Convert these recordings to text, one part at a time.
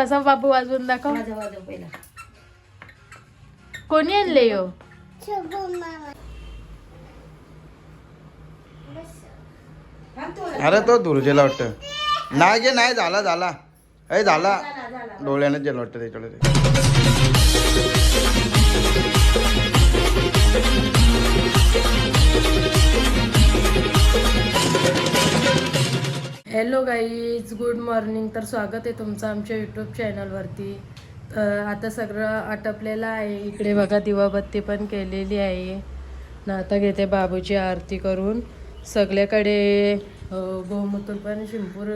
कसा बाबू वाजवून दाखव? माझा वाजव पहिला. कोणी आणले यो. अरे तो दुर्जेला वाटतं. नाही गे नाही झाला झाला. झाला, झाला. डोळ्यानं गेलं वाटतं त्याच्याकडे हॅलो गाईज गुड मॉर्निंग तर स्वागत आहे तुमचं आमच्या यूट्यूब चॅनलवरती तर आता सगळं आटपलेलं आहे. इकडे बघा दिवाबत्ती पण केलेली आहे. ना आता घेते बाबूची आरती करून. सगळ्याकडे गोमूत्र पण शिंपूर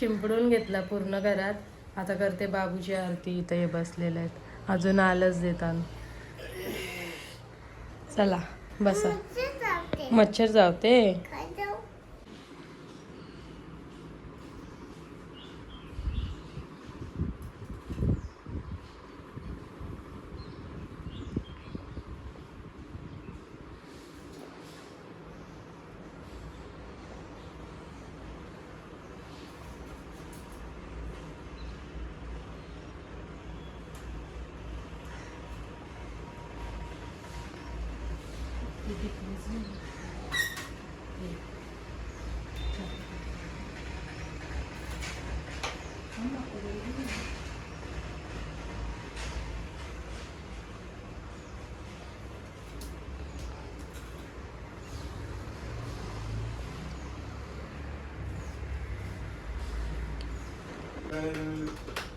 शिंपडून घेतला पूर्ण घरात. आता करते बाबूची आरती. इथं हे बसलेले आहेत. अजून आलंच देतात चला बसा. मच्छर जावते.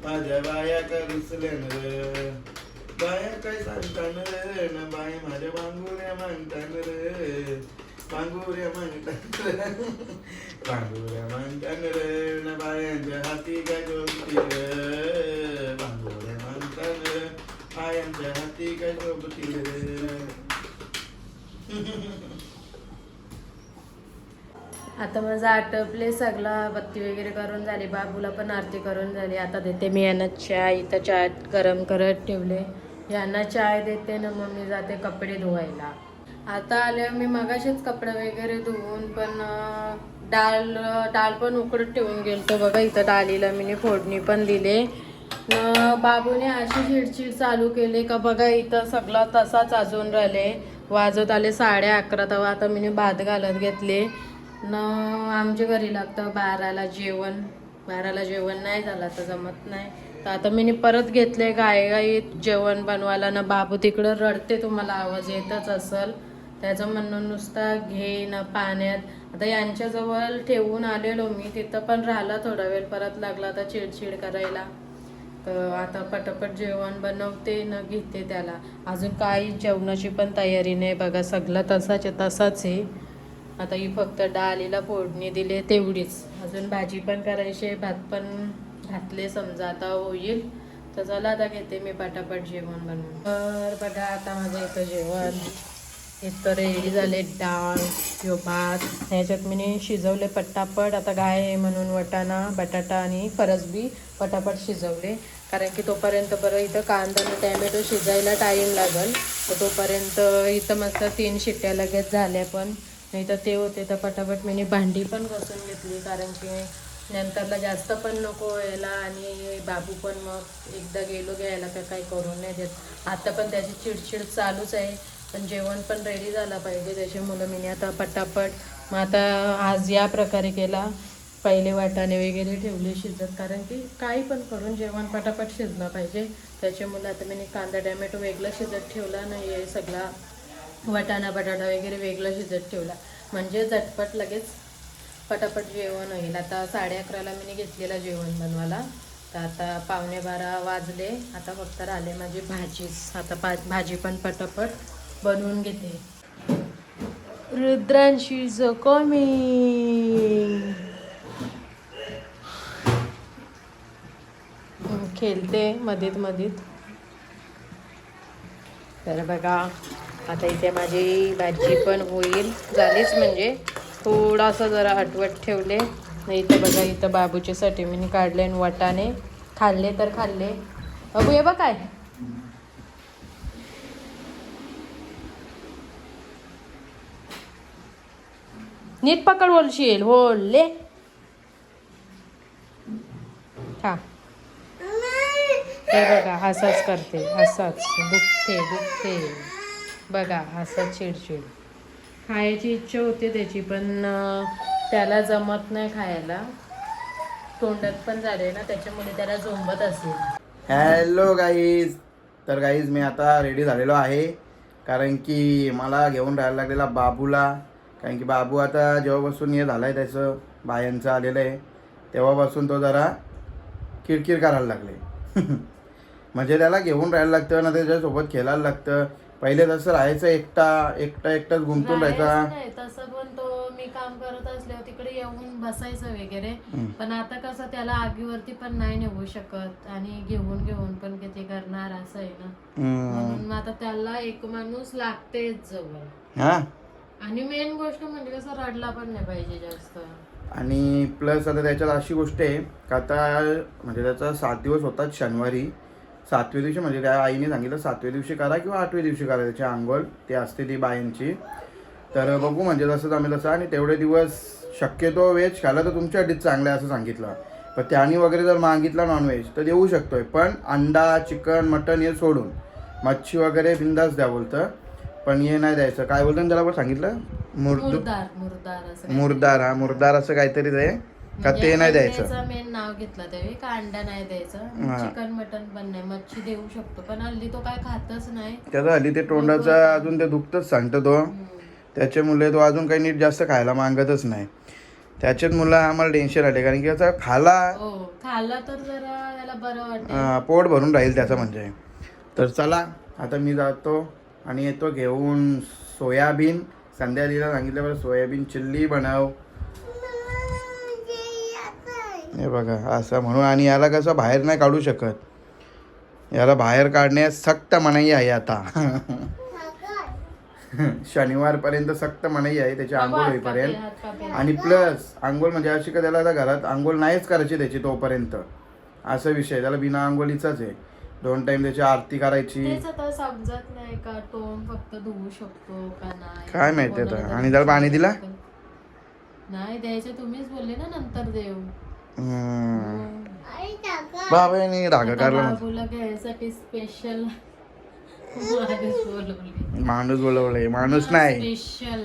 माझ्या बाया काय रुसल्यान रे बाया काय सांगतान रे ना बाय माझ्या बांगुऱ्या मागतान रे बांगुऱ्या मागतान रे बांगुऱ्या मागतान रे ना बायांच्या हाती काय झोपती रे बांगुऱ्या मागतान रे बायांच्या हाती काय झोपती रे आता माझं आटपले सगळा बत्ती वगैरे करून झाली बाबूला पण आरती करून झाली. आता देते मी यांना चाय इथं चाय गरम करत ठेवले. यांना चाय देते ना मग मी जाते कपडे धुवायला. आता आले मी मगाशीच कपडे वगैरे धुवून पण डाळ डाळ पण उकडत ठेवून गेलतो. बघा इथं डाळीला मी फोडणी पण दिले. न बाबूने अशी चिडचिड चालू केली का बघा इथं सगळं तसाच अजून राहिले. वाजत आले साडे अकरा तेव्हा आता मी भात घालत घेतले. न आमच्या घरी लागतं बाराला जेवण. बाराला जेवण नाही झालं आता जमत नाही. तर आता मी परत घेतले गायगाईत जेवण बनवायला. ना बाबू तिकडं रडते तुम्हाला आवाज येतच असल. त्याचं म्हणणं नुसता घे ना पाण्यात. आता यांच्याजवळ ठेवून आलेलो मी. तिथं पण राहिला थोडा वेळ. परत लागला आता चिडचिड करायला. तर आता पटापट जेवण बनवते न घेते त्याला. अजून काही जेवणाची पण तयारी नाही. बघा सगळं तसाच आहे तसाच आहे. आता ही फक्त डाळीला फोडणी दिले तेवढीच. अजून भाजी पण करायची आहे, भात पण घातले समजा आता होईल. तर चला आता घेते मी पटापट जेवण बनवून. तर बघा आता माझं इथं जेवण. इथं रेडी झाले डाळ किंवा भात. ह्याच्यात मी शिजवले पटापट. आता गाय म्हणून वटाणा बटाटा आणि फरसबी पटापट शिजवले. कारण की तोपर्यंत बरं इथं कांदा आणि टॅमॅटो शिजायला टाईम लागल. तर तोपर्यंत इथं मस्त तीन शिट्ट्या लगेच झाल्या पण. नाही तर ते होते तर पटापट मी भांडी पण घासून घेतली कारण की नंतरला जास्त पण नको व्हायला आणि बाबू पण मग एकदा गेलो घ्यायला का काही करून नाही देत. आता पण त्याची चिडचिड चालूच आहे पण जेवण पण रेडी झाला पाहिजे. त्याच्यामुळं मी आता पटापट मग आता आज या प्रकारे केला. पहिले वाटाणे वगैरे ठेवले शिजत कारण की काही पण करून जेवण पटापट शिजलं पाहिजे. त्याच्यामुळे आता मी कांदा टॅमॅटो वेगळा शिजत ठेवला नाही आहे सगळा. वाटाणा बटाटा वगैरे वेगळं शिजत ठेवला. म्हणजे झटपट लगेच पटापट जेवण होईल. आता साडे अकराला मी घेतलेला जेवण बनवायला. तर आता पावणे बारा वाजले. आता फक्त राहिले माझी भाजीच. आता भा भाजी पण पटापट बनवून घेते. रुद्रांशी जो कमी खेळते मधीत मधीत. तर बघा आता इथे माझी भाजी पण होईल. झालीच म्हणजे थोडासा जरा आठवत ठेवले. नाही इथं बघा इथं बाबूच्यासाठी मी काढले आणि वाटाणे. खाल्ले तर खाल्ले. बाबू ये बघ काय. नीट पकड बोलशी येईल. होले हा हे बघा असंच करते असंच. दुखते दुखते. बघा असाच चिडचिड. खायची इच्छा होते त्याची पण त्याला जमत नाही खायला. तोंडात पण झाले ना त्याच्यामुळे त्याला झोंबत असेल. हॅलो गाईज तर गाईज मी आता रेडी झालेलो आहे. कारण की मला घेऊन राहायला लागलेला बाबूला. कारण की बाबू आता जेव्हापासून हे झालं आहे त्याचं बायांचं आलेलं आहे तेव्हापासून तो जरा किरकिर करायला लागले. म्हणजे त्याला घेऊन राहायला लागतं ना त्याच्यासोबत खेळायला लागतं. पहिले तसं राहायचं एकटा एकटा एकटाच गुंतून राहायचं. नाही, तसं पण तो मी काम करत असल्यावर तिकडे येऊन बसायचं वगैरे. पण आता कसं त्याला आगीवरती पण नाही नेऊ शकत आणि घेऊन घेऊन पण किती करणार असं आहे ना. म्हणून मग आता त्याला एक माणूस लागतेच जवळ. हा? आणि मेन गोष्ट म्हणजे कसं रडला पण नाही पाहिजे जास्त. आणि प्लस आता त्याच्यात अशी गोष्ट आहे का आता म्हणजे त्याचा सात दिवस होतात शनिवारी. सातव्या दिवशी म्हणजे त्या आईने सांगितलं सातव्या दिवशी करा किंवा आठव्या दिवशी करा त्याची आंघोळ ते असते ती बायांची तर बघू म्हणजे तसंच आम्ही तसं आणि तेवढे दिवस शक्यतो व्हेज खायला तर तुमच्यासाठीच चांगलं आहे असं सांगितलं. पण त्याने वगैरे जर मागितला नॉनव्हेज तर देऊ शकतोय पण अंडा चिकन मटन हे सोडून. मच्छी वगैरे बिंदास द्या बोलतं. पण हे नाही द्यायचं. काय बोलतं त्याला पण सांगितलं? मुर्दू मुरदार मुरदार असं मुरदार हा मुरदार असं काहीतरी आहे. का ते नाही द्यायचं? मेन नाव घेतलं त्यावेळी का अंडा नाही हा. द्यायचं चिकन मटन पण नाही मच्छी देऊ शकतो. पण हल्ली तो काय खातच नाही. त्याचं हल्ली ते तोंडाचं अजून ते दुखतच सांगतो तो. त्याच्यामुळे तो अजून काही नीट जास्त खायला मागतच नाही. त्याच्यात मुलं आम्हाला टेन्शन आले कारण की त्याचा खाला हो खाल्ला तर जरा याला बरं वाटेल. अं, पोट भरून राहील त्याचं म्हणजे. तर चला आता मी जातो आणि येतो घेऊन सोयाबीन. संध्याकाळीला सांगितल्यावर सोयाबीन चिल्ली बनव. हे बघा असं म्हणून आणि याला कसं बाहेर नाही काढू शकत याला बाहेर काढण्यास सक्त मनाई आहे आता शनिवारपर्यंत सक्त मनाई आहे त्याची आंघोळ होईपर्यंत. आणि प्लस आंघोळ म्हणजे अशी का त्याला आता घरात आंघोळ नाहीच करायची त्याची तोपर्यंत असा विषय त्याला बिना आंघोळीचाच आहे दोन टाइम त्याची आरती करायची तेच आता समजत नाही का तोंड फक्त धुवू शकतो का नाही काय माहिती आता. आणि त्याला पाणी दिला? नाही द्यायचं तुम्हीच बोलले ना नंतर देऊ. बाबाने रागा आता काढला बाबूला घ्यायसाठी स्पेशल माणूस बोलवले. माणूस नाही. स्पेशल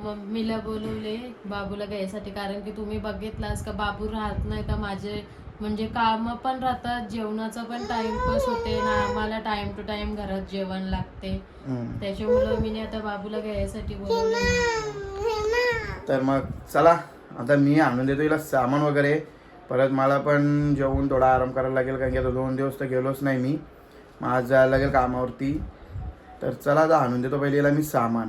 मम्मीला बोलवले बाबूला घ्यायसाठी कारण की तुम्ही बघितलास का बाबू राहत नाही का माझे म्हणजे काम पण राहतात जेवणाचा पण टाइमपास होते ना आम्हाला टाइम टू टाइम घरात जेवण लागते. हम्म. त्याच्यामुळं मी आता बाबूला घ्यायसाठी बोलवले. तर मग चला. आता मी आणून देतो हिला सामान वगैरे. परत मला पण जेवून थोडा आराम करायला लागेल कारण की आता दोन दिवस तर गेलोच नाही मी. मग आज जायला लागेल कामावरती. तर चला आता आणून देतो पहिले हिला मी सामान.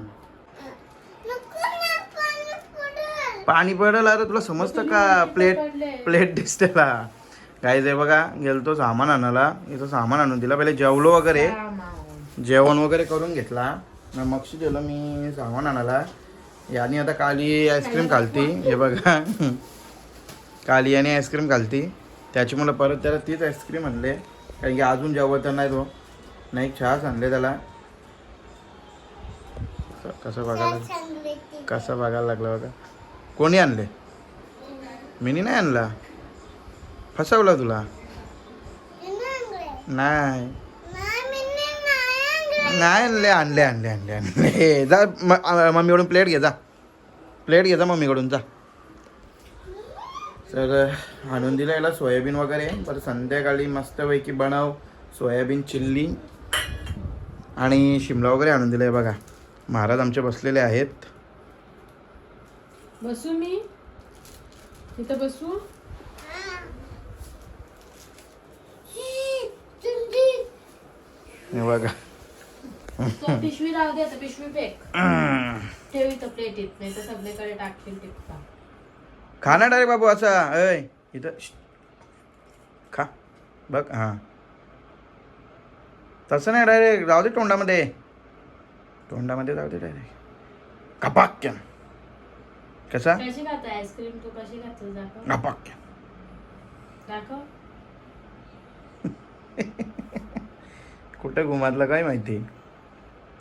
पाणी पडलं अरे तुला समजतं का? प्लेट प्लेट दिसतेला. काय ते बघा गेलतो सामान आणायला. इथं सामान आणून दिला. पहिले जेवलो वगैरे. जेवण वगैरे करून घेतला. मग मगशी गेलो मी सामान आणायला. याने आता काली आईस्क्रीम खालती हे बघा. काली याने आईस्क्रीम खालती. त्याच्यामुळे परत त्याला तीच आईस्क्रीम आणले. कारण की अजून जेवत तर नाही तो नाही चहाच आणले त्याला. कसं बघायला कसं बघायला लागलं बघा. कोणी आणले? मिनी नाही आणला? फसवला तुला? नाही. नाही आणले आणले आणले आणले आणले जा मम्मीकडून प्लेट घे जा. प्लेट घे जा मम्मीकडून जा. तर आणून दिलं याला सोयाबीन वगैरे. बरं संध्याकाळी मस्तपैकी बनव. Soybean chilli. आणि शिमला वगैरे आणून दिलं आहे बघा. महाराज आमचे बसलेले आहेत. बसू मी? इथं बसू? हे बघा. तो पिशवी राहू दे आता पिशवी फेक. ठेव इथं प्लेट येत नाही तर सगळीकडे टाकतील टिपका. खा ना डायरेक्ट बाबू असा. अय इथं. खा. बघ हां. तसं नाही डायरेक्ट. जाऊ दे तोंडामध्ये. तोंडामध्ये जाऊ दे डायरेक्ट. कपाक्य कसा? कशी खात आईस्क्रीम तू कशी खातो दाखव. कपाक्य दाखव. कुठं घुमातलं काय माहिती?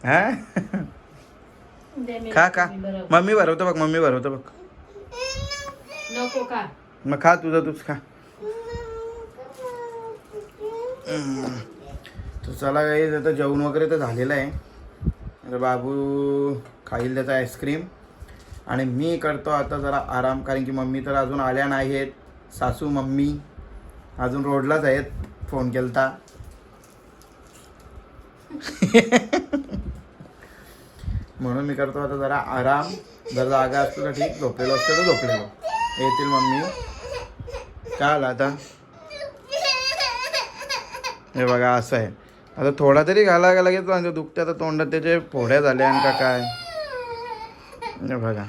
हा? खा खा. मम्मी भरवतो बघ मम्मी भरवतो बघ. नको का मग खा तुझं तूच खा. तर चला काही आता जेवण वगैरे तर झालेलं आहे. आता बाबू खाईल त्याचा आईस्क्रीम आणि मी करतो आता जरा आराम कारण की मम्मी तर अजून आल्या नाहीत सासू मम्मी अजून रोडलाच आहेत फोन केलता. म्हणून मी करतो आता जरा आराम. जर जागा असतो तर ठीक झोपलेलो असतो तर झोपलेलो. येतील मम्मी. काय आलं आता? हे बघा असं आहे. आता थोडा तरी घाला का लगेच म्हणजे दुखते आता तोंडात त्याचे फोड्या झाल्या आणि का काय? हे बघा.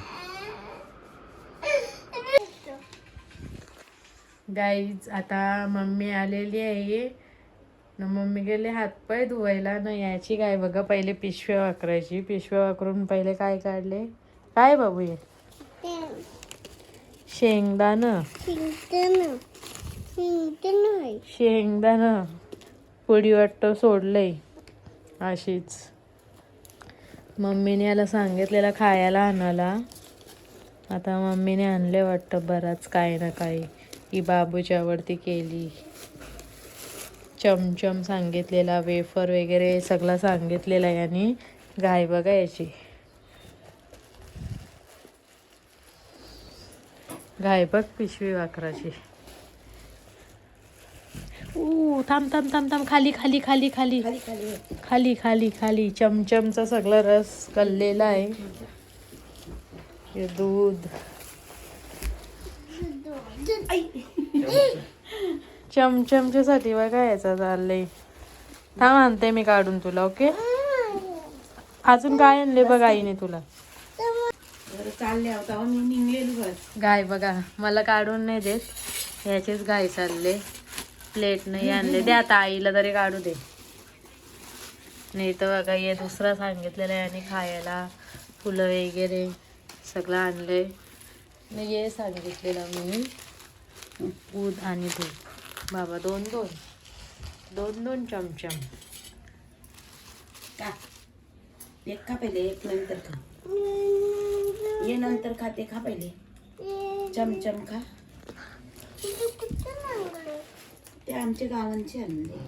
गाईज आता मम्मी आलेली आहे. न मम्मी गेले हातपाय धुवायला. न याची काय? बघा पहिले पिशव्या वाकरायची. पिशव्या वाकरून पहिले काय काढले? काय बाबू हे? शेंगदाणं. शेंगदाणं. पुढी वाटतं सोडलंय. अशीच. मम्मीने याला सांगितलेलं खायला आणायला. आता मम्मीने आणले वाटतं बराच काही ना काही. ही बाबूची आवडती केली. चमचम सांगितलेला वेफर वगैरे सगळं सांगितलेला आहे आणि गाय बघा याची. गाय बघ पिशवी वाकराची. ऊ थांब थांब थांब थांब खाली खाली खाली खाली. खाली खाली हो. खाली चमचमचा सगळा रस कललेला आहे. हे दूध. चमचमच्या साठी बघा याचा चाललंय थांब आणते मी काढून तुला ओके? अजून काय आणले बघ आईने तुला. बस. गाय बघा मला काढून नाही देत. याचेच गाय चालले. प्लेट नाही आणले. दे आता आईला तरी काढू दे. नाही तर बघा हे दुसरा सांगितलेलं आहे आणि खायला फुलं वगैरे सगळं आणलंय. नाही हे सांगितलेलं मी. दूध आणि दूध. बाबा दोन दोन. दोन दोन चमचम का? एक खा पहिले एक नंतर खा. ये नंतर खा ते खा पहिले. चमचम खा. ते आमच्या गावांचे आणले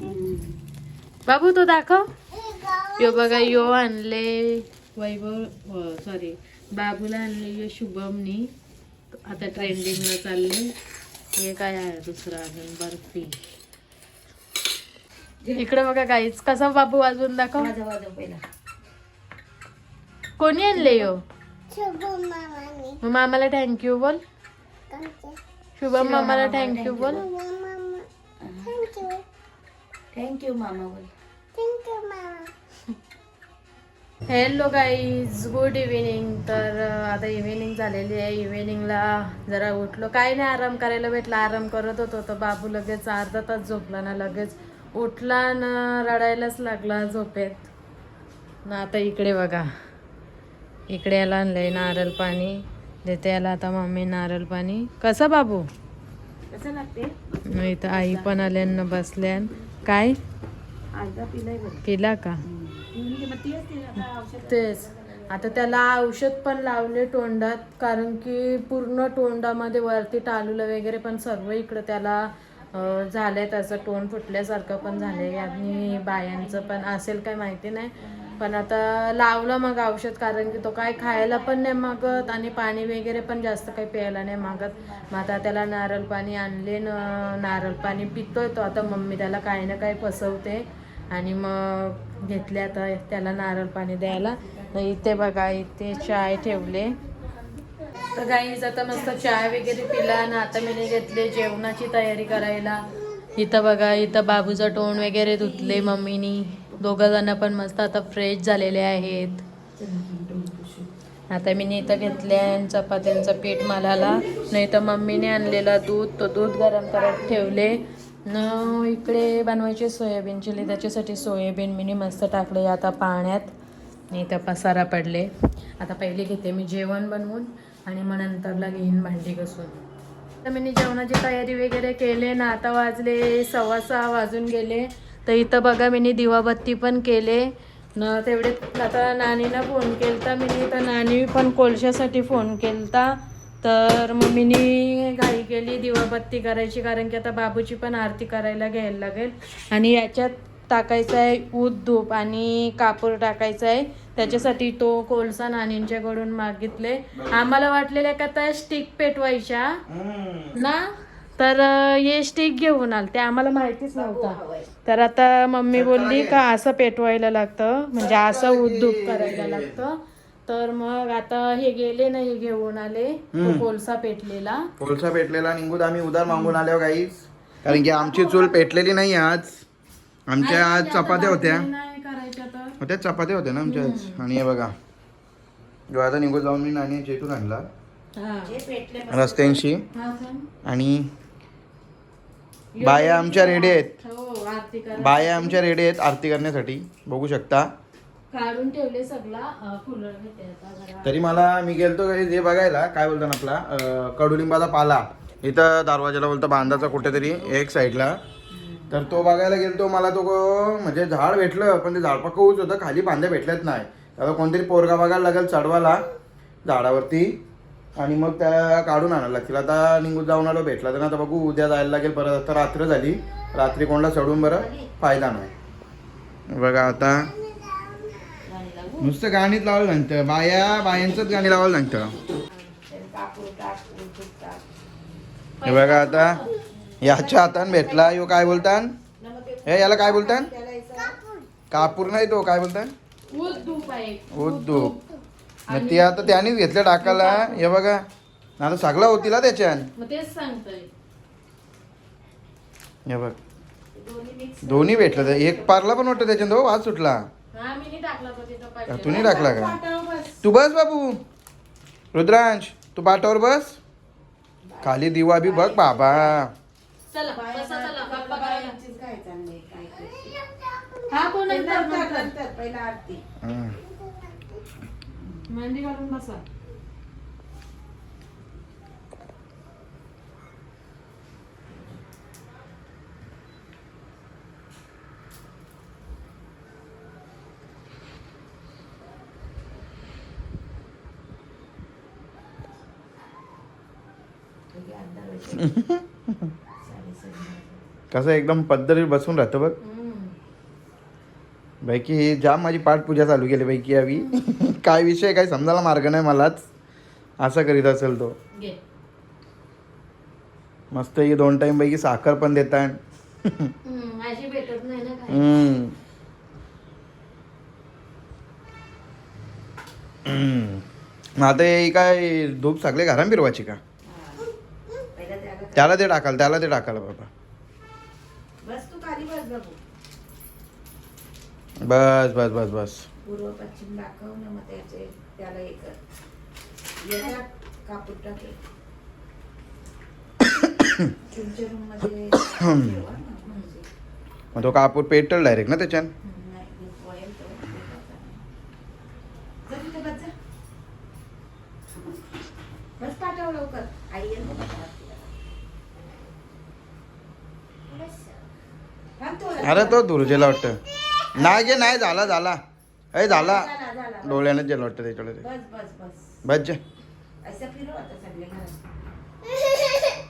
हम्म. बाबू तो दाखव. यो बघा यो आणले. वैभव सॉरी बाबूला आणले यो शुभमनी. आता ट्रेंडिंगला चालले. हे काय आहे दुसरं अजून? बर्फी. इकडे बघा काहीच कसा बाबू वाजवून दाखव. वाजव पहिला. कोणी आणले यो? मग मामाला थँक्यू बोल. शुभम मामाला थँक्यू बोल. थँक्यू मामा. बोल. हॅलो गाईज गुड इव्हिनिंग तर आता इव्हिनिंग झालेली आहे. इव्हिनिंगला जरा उठलो. काय नाही आराम करायला भेटला. आराम करत होतो. तर बाबू लगेच अर्धा तास झोपला ना लगेच उठला ना रडायलाच लागला झोपेत. ना आता इकडे बघा. इकडे याला आणलंय नारळ पाणी. देते याला आता मम्मी नारळ पाणी. कसं बाबू? कसं लागते? इथं आई पण आल्यान बसल्यान काय? पिला का? तेच आता त्याला औषध पण लावले तोंडात कारण की पूर्ण तोंडामध्ये वरती टालूलं वगैरे पण सर्व इकडं त्याला झालंय त्याचं तोंड फुटल्यासारखं पण झालंय. आणि बायांचं पण असेल काय माहिती नाही. पण आता लावलं मग औषध कारण की तो काय खायला पण नाही मागत आणि पाणी वगैरे पण जास्त काही प्यायला नाही मागत. मग आता त्याला नारळ पाणी आणले न नारळ पाणी पितोय तो. आता मम्मी त्याला काही ना काही फसवते. आणि मग घेतले आता त्याला नारळ पाणी द्यायला. इथे बघा इथे चाय ठेवले. तर गाईज आता मस्त चाय वगैरे पिला आणि आता मी घेतले जेवणाची तयारी करायला. इथं बघा इथं बाबूचं टोंड वगैरे धुतले मम्मीनी. दोघं जण पण मस्त आता फ्रेश झालेले आहेत. आता मी इथं घेतले आणि चपात्यांचं पीठ मलाला. नाही तर मम्मीने आणलेला दूध. तो दूध गरम करत ठेवले. न इकडे बनवायचे सोयाबीन चिली त्याच्यासाठी सोयाबीन मी मस्त टाकले आता पाण्यात. आणि त्या पसारा पडले. आता पहिले घेते मी जेवण बनवून आणि मग नंतरला घेईन भांडी घसून. तर मी जेवणाची तयारी वगैरे केले ना आता वाजले सव्वा सहा वाजून गेले. तर इथं बघा मी दिवाबत्ती पण केले. न तेवढे आता नानीनं फोन केलता मी तर नानी पण कोळशासाठी फोन केलता. तर मम्मीनी घाई केली दिवाबत्ती करायची कारण की आता बाबूची पण आरती करायला घ्यायला लागेल. आणि याच्यात टाकायचं आहे ऊद धूप आणि कापूर टाकायचं आहे त्याच्यासाठी तो कोळसा नानींच्याकडून मागितले. आम्हाला वाटलेल्या का त्या स्टिक पेटवायच्या? ना? तर हे स्टिक घेऊन आल. ते आम्हाला माहितीच नव्हता. तर आता मम्मी बोलली का असं पेटवायला लागतं? म्हणजे असं उद्धूप करायला लागतं. तर मग आता हे गेले ना हे घेऊन आले. तो कोळसा पेटलेला. कोळसा पेटलेला निघून आम्ही उधार मागून आलो काहीच कारण की आमची चूल पेटलेली नाही आज. आमच्या आज चपात्या होत्या. नाही करायच्या तर. होत्या चपात्या होत्या ना आमच्या आज. आणि हे बघा. जो आता निघून जाऊन मी नाणी चेतून आणला. हा. जे पेटले रस्त्यांशी. हा सांग. आणि बाया आमच्या रेडी आहेत. हो आरती करा. बाया आमच्या रेडी आहेत आरती करण्यासाठी. बघू शकता. काढून ठेवले सगळा घेते आता जरा. तरी मला मी गेलतो काही जे बघायला काय बोलतात आपला अं, कडुलिंबाचा पाला. इथं दरवाजाला बोलतो बांधाचा कुठेतरी एक साईडला. तर तो बघायला गेलतो मला तो म्हणजे झाड भेटलं पण ते झाड पक्क उच होतं खाली बांध्या भेटल्याच नाही. आता कोणतरी पोरगा बघायला लागेल चढवाला झाडावरती. आणि मग त्या काढून आणायला लागतील. आता निघून जाऊन आलो भेटला तर आता बघू उद्या जायला लागेल परत. आता रात्र झाली. रात्री कोणाला चढून बरं फायदा नाही. बघा आता. नुसतं गाणीच लावायला लागतं बाया बायांचंच गाणी लावायला लागतं हे बघा आता याच्या हातान भेटला. यो काय बोलतान? हे याला काय बोलतान? कापूर नाही तो काय बोलतान? ऊद उद्दू मग ते आता त्यानेच घेतलं टाकायला. हे बघा. आता सगळा होतीला त्याच्यान हे बघ. दोन्ही भेटलं एक पारला पण वाटतं त्याच्यानं हो वाज सुटला. तो नाही टाकला का. तू बस बाबू रुद्रांश तू पाटावर बस खाली दिवा बी बघ बाबा हा पहिला आरती हं. मेहंदी घालून बसा कसं एकदम पद्धतीने बसून राहतं बघ. बाकी जाम माझी पाठपूजा चालू केली पैकी यावी काय विषय काय समजायला मार्ग नाही मलाच. असं करीत असेल तो. मस्त ही दोन टाइम पैकी साखर पण देतात आता हे काय धूप सगळे घरात फिरवायची का? त्याला ते टाकाल त्याला ते टाकाल बाबा. बस तू खाली बस बस बस बस बस. पूर्व पश्चिम दाखव ना मग त्याचे त्याला एक कापूर टाकेल तुमच्या रूममध्ये ठेवा ना, म्हणजे. मग तो कापूर पेटल डायरेक्ट ना त्याच्यान नाही, मी पोळेल तो. जा तिथे बस जा. बस पाठव लवकर आई येईल बघा आरतीला. थांब तू. अरे तो दुर्जेला वाटतं नाही गे नाही झाला झाला अय झाला. डोळ्याने गेलं वाटतं त्याच्याकडे ते. बस बस बस बस जे असं फिरव आता सगळे घरात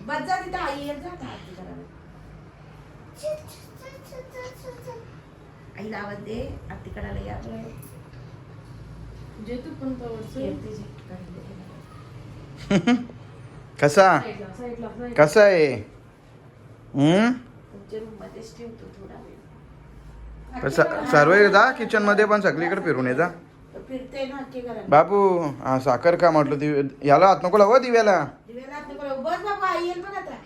बस जा तिथं आई येत जा आता आरती करायला आईला आवाज दे आरती करायला या बरं. जे तू पण तोडचं. येते जी करायला. कसा. कसा आहे हम्म ठेवतो थोडा वेळ. सर्व जा किचनमध्ये पण सगळीकडे फिरून ये जा. तो फिरते ना बापू हा साखर का म्हटलं दिव याला हात नको लावा दिव्याला. दिव्याला हात नको लावू. बस बाबा आई येईल बघ आता.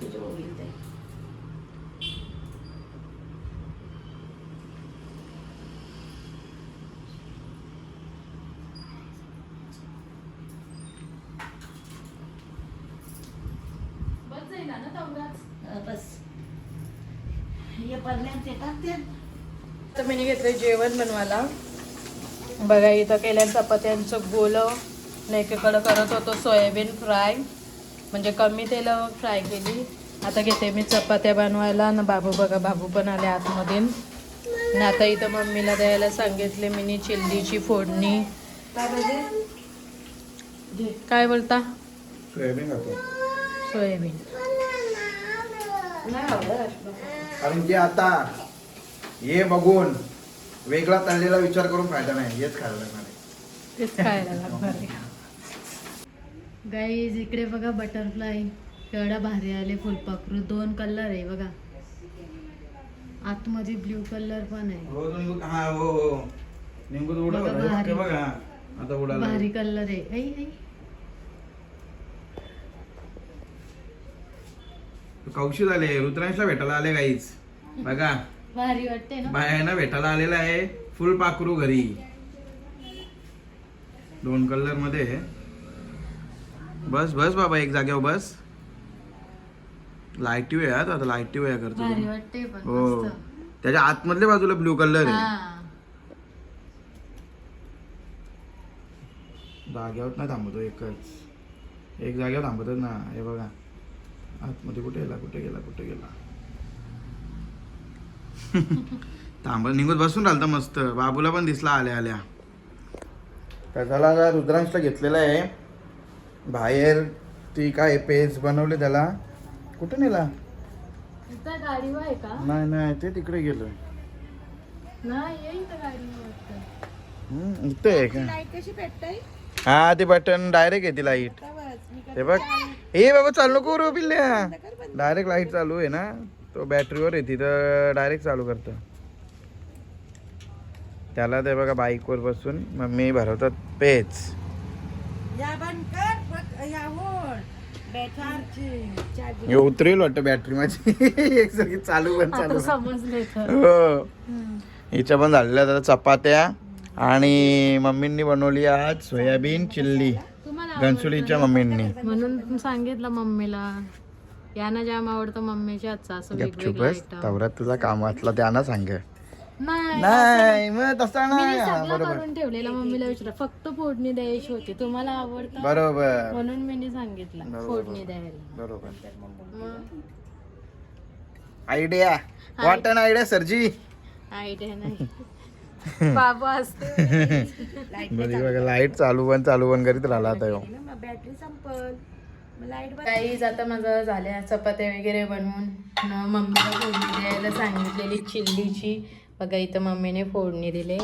तुझ्या येते. बस जाईल ना तेवढाच. बस. हे पडल्यान ते टाकते तर मी घेतलं जेवण बनवायला. बघा इथं केल्या चपात्यांचं गोलं. नेकेकडं करत होतो सोयाबीन फ्राय. म्हणजे कमी तेल फ्राय केली. आता घेते मी चपात्या बनवायला. ना बाबू बघा बाबू पण आले आतमध्ये आणि आता इथं मम्मीला द्यायला सांगितले मिनी चिल्लीची फोडणी. काय बोलता? Soybean soybean. नाही आवडत कारण की आता हे बघून वेगळा तळलेला विचार करून फायदा नाही हेच खायला लागणार आहे. तेच खायला लागणार गाईज इकडे बघा बटरफ्लाय एवढा भारी आले फुलपाखरू. दोन कलर आहे बघा. आतमध्ये ब्ल्यू कलर पण आहे. हो निंबू हा हो हो. निंबू तर उडवला. बघा, भारी. हे बघा. आता उडाला. भारी कलर आहे. ऐ, ऐ. कौशी झाले रुद्रांशला भेटायला आले काहीच बघा. भारी वाटते ना? बायांना भेटायला आलेला आहे. फुल पाखरू घरी. दोन कलरमध्ये. आहे. बस बस बाबा एक जागेवर बस. लाईटी वेळ आता लाईटी वेळ करतो. भारी तू. वाटते पण हो. मस्त. त्याच्या आतमधल्या बाजूला ब्लू कलर आहे. हा. जागेवर नाही थांबतो एकच. एक जागेवर थांबतच ना. हे बघा. आतमध्ये कुठे गेला कुठे गेला कुठे गेला? थांबत निघत बसून राहिलं होतं मस्त. बाबूला पण दिसला आल्या आल्या. त्याला आता? रुद्रांशला घेतलेला आहे. बाहेर ती काय पेज बनवले त्याला? कुठे नेला? इथं गाडीवर आहे का? नाही नाही ते तिकडे गेलोय. हम्म, इथे आहे का? हा ते बटन डायरेक्ट येते लाइट. हे बघ. ए बाबा चालू नको करू पिल्ल्या. डायरेक्ट लाइट चालू आहे ना. तो बॅटरीवर येते तर डायरेक्ट चालू करतं. त्याला ते बघा बाईकवर बसून मम्मी भरवतात पेच. हे उतरेल वाटतं बॅटरी माझी. एक सगळी चालू पण चालू. हो. हिच्या पण झालेल्या चपात्या. आणि मम्मींनी बनवली आज सोयाबीन चिल्ली. घनसुलीच्या मम्मींनी. म्हणून सांगितलं मम्मीला यांना जाम आवडतं मम्मीच्या हातचा असं गपचूप वेगवेगळं बस. आयटम तवरात तुझा कामातला त्यांना सांग. नाही नाही मग तसा मी नाही. हा, सगळं बरोबर. करून ठेवलेलं मम्मीला विचार फक्त फोडणी द्यायची होती. तुम्हाला आवडतं? बरोबर. म्हणून मी सांगितलं. फोडणी द्यायला. बरोबर. आयडिया वॉट अन आयडिया सरजी आयडिया नाही. बाबू असते. बरी बघा लाइट चालू पण चालू पण करीत राहिला आता ह्यो. बॅटरी संपल. लाइट काही आता माझं झाल्या चपात्या वगैरे बनवून. न मम्मीला फोडणी द्यायला सांगितलेली चिल्लीची. बघा इथं मम्मीने फोडणी दिले.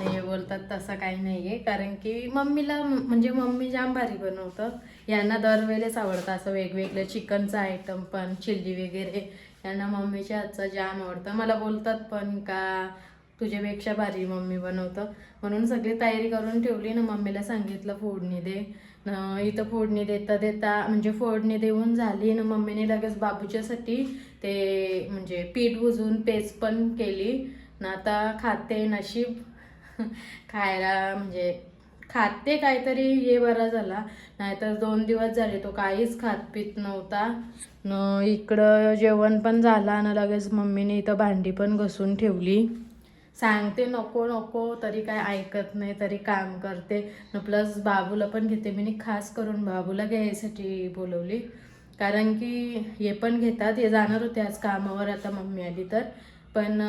हे बोलतात तसं काही नाही आहे कारण की मम्मीला म्हणजे मम्मी जाम भारी बनवतं. यांना दरवेळेस आवडतं असं वेगवेगळं चिकनचं आयटम पण चिल्ली वगैरे. यांना मम्मीच्या हातचं जाम आवडतं. मला बोलतात पण का तुझ्यापेक्षा भारी मम्मी बनवतं. म्हणून सगळी तयारी करून ठेवली ना मम्मीला सांगितलं फोडणी दे. न इथं फोडणी देता देता म्हणजे फोडणी देऊन झाली ना मम्मीने लगेच बाबूच्यासाठी ते म्हणजे पीठ भुजून पेस्ट पण केली. ना आता खाते नशीब. खायला म्हणजे खाते काहीतरी हे बरा झाला. नाहीतर दोन दिवस झाले तो काहीच खात पित नव्हता. न इकडं जेवण पण झालं ना लगेच मम्मीने इथं भांडी पण घसून ठेवली. सांगते नको नको तरी काय ऐकत नाही तरी काम करते. न प्लस बाबूला पण घेते. मी खास करून बाबूला घ्यायसाठी बोलवली. कारण की हे पण घेतात. हे जाणार होते आज कामावर. आता मम्मी आली तर. पण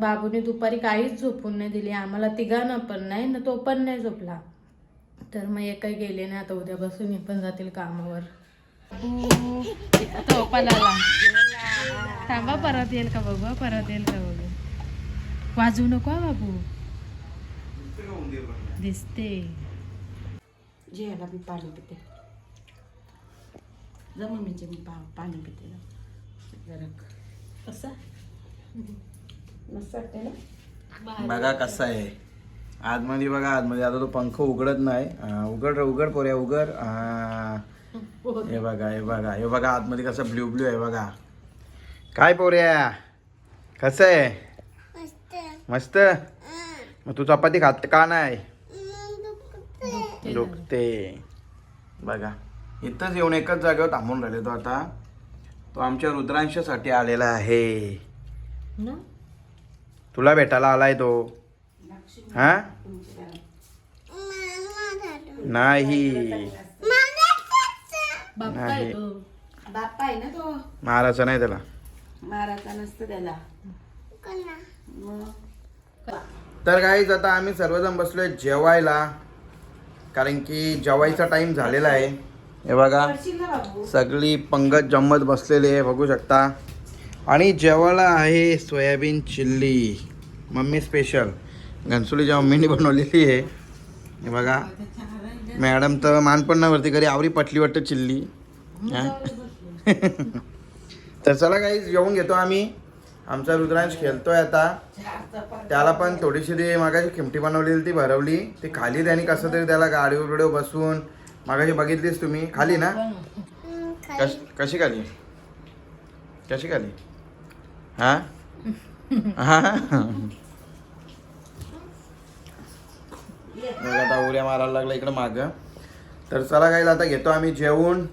बाबूने दुपारी काहीच झोपून नाही दिली. आम्हाला तिघांना पण नाही ना तो पण नाही झोपला. तर मग हे काही गेले नाही. आता उद्यापासून हे पण जातील कामावर. हो, हो. आता थांबा परत येईल का बघू? परत येईल का बघू? वाजवू नको बाबू. दिसते. मी पाणी पिते. जा मम्मीचे मी पा पाणी पिते. जरा कसं? मस्त वाटते ना? बघा कसा आहे. आतमध्ये बघा आतमध्ये आता तो पंख उघडत नाही. उघड रे, उघड पोऱ्या उघड. हे बघा हे बघा हे बघा आतमध्ये कसं ब्ल्यू ब्ल्यू आहे बघा. काय पोऱ्या? कसं आहे? मस्त. मग तू चपाती खात का नाही? दुखते. बघा इथंच येऊन एकच जागेवर थांबून राहिले तो आता. तो आमच्या रुद्रांशासाठी आलेला आहे. ना? तुला भेटायला आलाय तो. हा? नाही. बाप्पा नाही. बाप्पा आहे ना तो? महाराजा नाही त्याला. मारायचा नसतं त्याला. तर काहीच आता आम्ही सर्वजण बसलोय जेवायला. कारण की जेवायचा टाइम झालेला आहे. हे बघा सगळी पंगत जम्मत बसलेली आहे बघू शकता. आणि जेवायला आहे सोयाबीन चिल्ली मम्मी स्पेशल घनसोलीच्या मम्मीने बनवलेली आहे. हे बघा मॅडम तर मान पण नाही वरती करी आवरी पटली वाटतं चिल्ली? तर चला काही जेवून घेतो आम्ही. आमचा रुद्रांश खेळतोय आता. त्याला पण थोडीशी ती मागाची खिमटी बनवलेली ती भरवली. ती खाली त्याने कसं तरी त्याला गाडीवर बिडीवर बसून मागाशी बघितलीस तुम्ही. खाली ना? कश कशी खाली? कशी खाली? हा? हा? आता उड्या मारायला लागला इकडं मागं. तर चला काही आता घेतो आम्ही जेवून.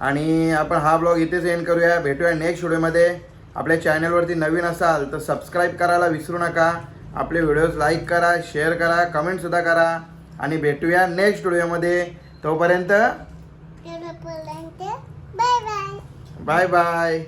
आणि आपण हा ब्लॉग इथेच एंड करूया. भेटूया नेक्स्ट व्हिडिओमध्ये आपल्या चॅनलवरती नवीन असाल तर सबस्क्राईब करायला विसरू नका. आपले व्हिडिओज लाईक करा शेअर करा कमेंटसुद्धा करा. आणि भेटूया नेक्स्ट व्हिडिओमध्ये तोपर्यंत बाय बाय बाय बाय